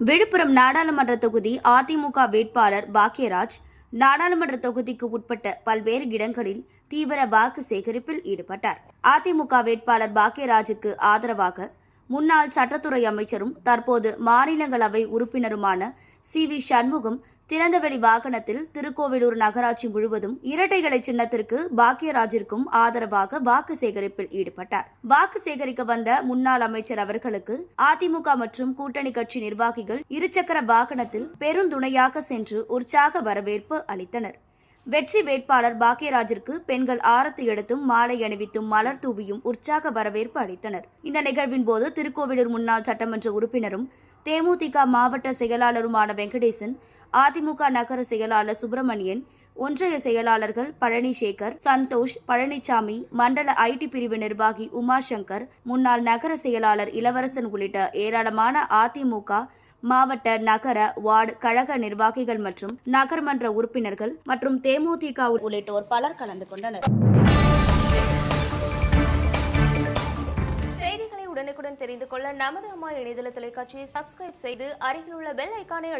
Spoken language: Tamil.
விழுப்புரம் நாடாளுமன்ற தொகுதி அதிமுக வேட்பாளர் பாக்யராஜ் நாடாளுமன்ற தொகுதிக்கு உட்பட்ட பல்வேறு இடங்களில் தீவிர வாக்கு சேகரிப்பில் ஈடுபட்டார். அதிமுக வேட்பாளர் பாக்யராஜுக்கு ஆதரவாக முன்னாள் சட்டத்துறை அமைச்சரும் தற்போது மாநிலங்களவை உறுப்பினருமான சி. வி. சண்முகம் திறந்தவெளி வாகனத்தில் திருக்கோவிலூர் நகராட்சி முழுவதும் இரட்டைகளை சின்னத்திற்கு பாக்யராஜிற்கும் ஆதரவாக வாக்கு சேகரிப்பில் ஈடுபட்டார். வாக்கு சேகரிக்க வந்த முன்னாள் அமைச்சர் அவர்களுக்கு அதிமுக மற்றும் கூட்டணி கட்சி நிர்வாகிகள் இருசக்கர வாகனத்தில் பெருந்துணையாக சென்று உற்சாக வரவேற்பு அளித்தனர். வெற்றி வேட்பாளர் பாக்கியராஜிற்கு பெண்கள் ஆரத்தி எடுத்தும் மாலை அணிவித்தும் மலர் தூவியும் உற்சாக வரவேற்பு அளித்தனர். இந்த நிகழ்வின் போது திருக்கோவிலூர் முன்னாள் சட்டமன்ற உறுப்பினரும் தேமுதிக மாவட்ட செயலாளருமான வெங்கடேசன் அதிமுக நகர செயலாளர் சுப்பிரமணியன் ஒன்றிய செயலாளர்கள் பழனிசேகர் சந்தோஷ் பழனிசாமி மண்டல ஐடி பிரிவு நிர்வாகி உமாசங்கர் முன்னாள் நகர செயலாளர் இளவரசன் உள்ளிட்ட ஏராளமான அதிமுக மாவட்ட நகர வார்டு கழக நிர்வாகிகள் மற்றும் நகர்மன்ற உறுப்பினர்கள் மற்றும் தேமுதிக உள்ளிட்டோர் பலர் கலந்து கொண்டனர். செய்திகளை உடனுக்குடன் தெரிந்து கொள்ள நமது அம்மா இணையதள தொலைக்காட்சியை சப்ஸ்கிரைப் செய்து அருகில் உள்ள பெல் ஐக்கானை